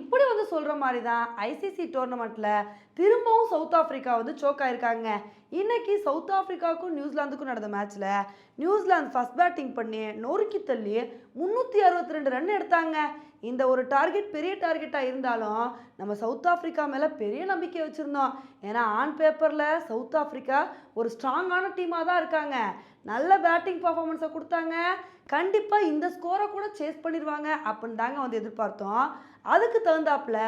இப்படி வந்து சொல்கிற மாதிரி தான் ஐசிசி டோர்னமெண்ட்டில் திரும்பவும் சவுத் ஆஃப்ரிக்கா வந்து சோக் ஆயிருக்காங்க. இன்னைக்கு சவுத் ஆஃப்ரிக்காவுக்கும் நியூசிலாந்துக்கும் நடந்த மேட்ச்சில் நியூசிலாந்து ஃபர்ஸ்ட் பேட்டிங் பண்ணி நொறுக்கி தள்ளி முந்நூற்றி அறுபத்தி ரெண்டு ரன் எடுத்தாங்க. இந்த ஒரு டார்கெட் பெரிய டார்கெட்டாக இருந்தாலும் நம்ம சவுத் ஆஃப்ரிக்கா மேலே பெரிய நம்பிக்கை வச்சுருந்தோம். ஏன்னா ஆன் பேப்பரில் சவுத் ஆஃப்ரிக்கா ஒரு ஸ்ட்ராங்கான டீமாக தான் இருக்காங்க. நல்ல பேட்டிங் பர்ஃபார்மன்ஸை கொடுத்தாங்க. கண்டிப்பாக இந்த ஸ்கோரை கூட சேஸ் பண்ணிடுவாங்க அப்படின்னு தாங்க வந்து எதிர்பார்த்தோம். அதுக்கு தகுந்தாப்புல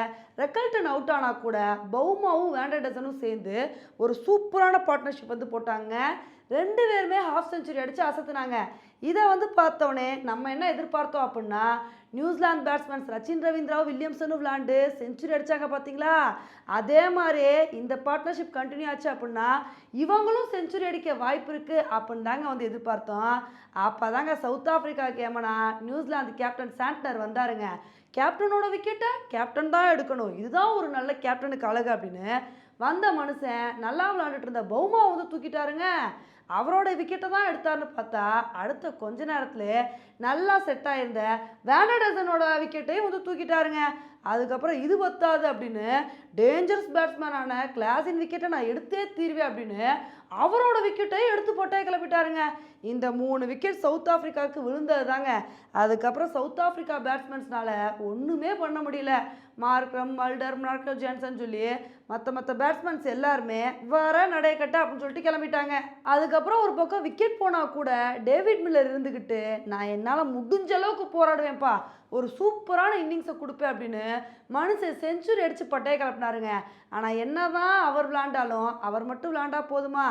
ரெக்கல்டன் அவுட் ஆனால் கூட பவுமாவும் வேண்டடசனும் சேர்ந்து ஒரு சூப்பரான பார்ட்னர்ஷிப் வந்து போட்டாங்க. ரெண்டு பேருமே ஹாஃப் செஞ்சுரி அடித்து அசத்துனாங்க. இதை வந்து பார்த்தோன்னே நம்ம என்ன எதிர்பார்த்தோம் அப்படின்னா நியூசிலாந்து பேட்ஸ்மேன்ஸ் ரச்சின் ரவீந்திராவும் வில்லியம்சனும் விளாண்டு செஞ்சுரி அடித்தாங்க பார்த்தீங்களா? அதே மாதிரி இந்த பார்ட்னர்ஷிப் கண்டினியூ ஆச்சு அப்படின்னா இவங்களும் செஞ்சுரி அடிக்க வாய்ப்பு இருக்குது அப்படின்னு தாங்க வந்து எதிர்பார்த்தோம். அப்போ தாங்க சவுத் ஆஃப்ரிக்கா கேமனா நியூசிலாந்து கேப்டன் சாண்ட்னர் வந்தாருங்க. கேப்டனோட விக்கெட்டை கேப்டன் தான் எடுக்கணும். இதுதான் ஒரு நல்ல கேப்டனுக்கு அழகு அப்படின்னு வந்த மனுஷன் நல்லா விளாண்டுட்டு இருந்த. பௌமா வந்து தூக்கிட்டாருங்க. அவரோட விக்கெட்டை தான் எடுத்தாருன்னு பார்த்தா அடுத்த கொஞ்ச நேரத்தில் நல்லா செட் ஆயிருந்த வேண்டடசனோட விக்கெட்டையும் வந்து தூக்கிட்டாருங்க. அதுக்கப்புறம் இது பத்தாது அப்படின்னு டேஞ்சரஸ் பேட்ஸ்மேனான கிளாஸின் விக்கெட்டை நான் எடுத்தே தீர்வேன் அப்படின்னு அவரோட விக்கெட்டையும் எடுத்து போட்டே கிளப்பிட்டாருங்க இந்த மூணு விக்கெட் சவுத் ஆஃப்ரிக்காவுக்கு விழுந்தது தாங்க. அதுக்கப்புறம் சவுத் ஆஃப்ரிக்கா பேட்ஸ்மேன்ஸ்னால ஒன்றுமே பண்ண முடியல. மார்க்ரம் மல்டர் மார்க்கோ ஜான்சன் சொல்லி மற்ற மற்ற பேட்ஸ்மேன்ஸ் எல்லாருமே வர நடையக்கட்ட அப்படின்னு சொல்லிட்டு கிளம்பிட்டாங்க. அதுக்கு அதுக்கப்புறம் ஒரு பக்கம் விக்கெட் போனால் கூட டேவிட் மில்லர் இருந்துக்கிட்டு நான் என்னால் முடிஞ்ச அளவுக்கு போராடுவேன்ப்பா. ஒரு சூப்பரான இன்னிங்ஸை கொடுப்பேன் அப்படின்னு மனுஷன் செஞ்சுரி அடித்து பட்டையை கிளப்பினாருங்க. ஆனால் என்ன தான் அவர் விளாண்டாலும் அவர் மட்டும் விளாண்டா போதுமா?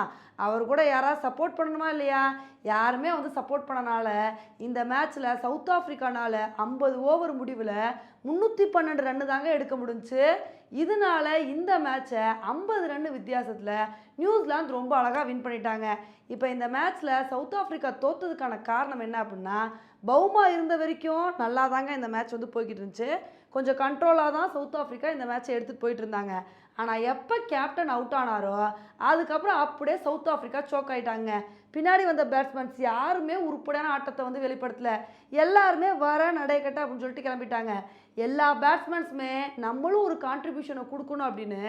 அவர் கூட யாராவது சப்போர்ட் பண்ணணுமா இல்லையா? யாருமே வந்து சப்போர்ட் பண்ணனால இந்த மேட்ச்சில் சவுத் ஆஃப்ரிக்கானால் ஐம்பது ஓவர் முடிவில் முந்நூற்றி பன்னெண்டு ரன்னு தாங்க எடுக்க முடிஞ்சுச்சு இதனால இந்த மேட்சை ஐம்பது ரன் வித்தியாசத்தில் நியூசிலாந்து ரொம்ப அழகாக வின் பண்ணிட்டாங்க. இப்போ இந்த மேட்ச்சில் சவுத் ஆஃப்ரிக்கா தோத்ததுக்கான காரணம் என்ன அப்படின்னா பவுமா இருந்த வரைக்கும் நல்லா தாங்க இந்த மேட்ச் வந்து போய்கிட்டு இருந்துச்சு. கொஞ்சம் கண்ட்ரோலாக தான் சவுத் ஆஃப்ரிக்கா இந்த மேட்ச்சை எடுத்துகிட்டு போயிட்டு இருந்தாங்க. ஆனால் எப்போ கேப்டன் அவுட் ஆனாரோ அதுக்கப்புறம் அப்படியே சவுத் ஆஃப்ரிக்கா சோக் ஆகிட்டாங்க பின்னாடி வந்த பேட்ஸ்மேன்ஸ் யாருமே உருப்படியான ஆட்டத்தை வந்து வெளிப்படுத்தலை. எல்லாருமே வர நடைக்கட்ட அப்படின்னு சொல்லிட்டு கிளம்பிட்டாங்க. எல்லா பேட்ஸ்மேன்ஸுமே நம்மளும் ஒரு கான்ட்ரிபியூஷனை கொடுக்கணும் அப்படின்னு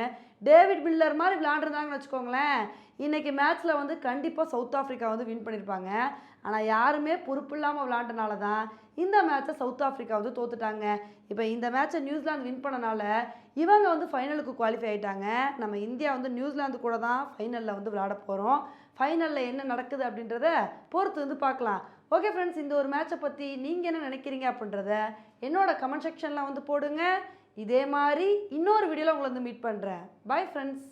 டேவிட் மில்லர் மாதிரி விளாண்டுருந்தாங்கன்னு வச்சுக்கோங்களேன். இன்றைக்கி மேட்ச்சில் வந்து கண்டிப்பாக சவுத் ஆஃப்ரிக்கா வந்து வின் பண்ணியிருப்பாங்க ஆனால் யாருமே பொறுப்பு இல்லாமல் விளாண்டனால தான் இந்த மேட்ச்சை சவுத் ஆஃப்ரிக்கா வந்து தோத்துட்டாங்க. இப்போ இந்த மேட்ச்சை நியூசிலாந்து வின் பண்ணனால இவங்க வந்து ஃபைனலுக்கு குவாலிஃபை ஆகிட்டாங்க நம்ம இந்தியா வந்து நியூசிலாந்து கூட தான் ஃபைனலில் வந்து விளையாட போகிறோம் ஃபைனலில் என்ன நடக்குது அப்படின்றத பொறுத்து வந்து பார்க்கலாம். ஓகே ஃப்ரெண்ட்ஸ் இந்த ஒரு மேட்சை பற்றி நீங்கள் என்ன நினைக்கிறீங்க அப்படின்றத என்னோட கமெண்ட் செக்ஷனில் வந்து போடுங்க. இதே மாதிரி இன்னொரு வீடியோவில் உங்களை வந்து மீட் பண்ணுறேன் பாய் ஃப்ரெண்ட்ஸ்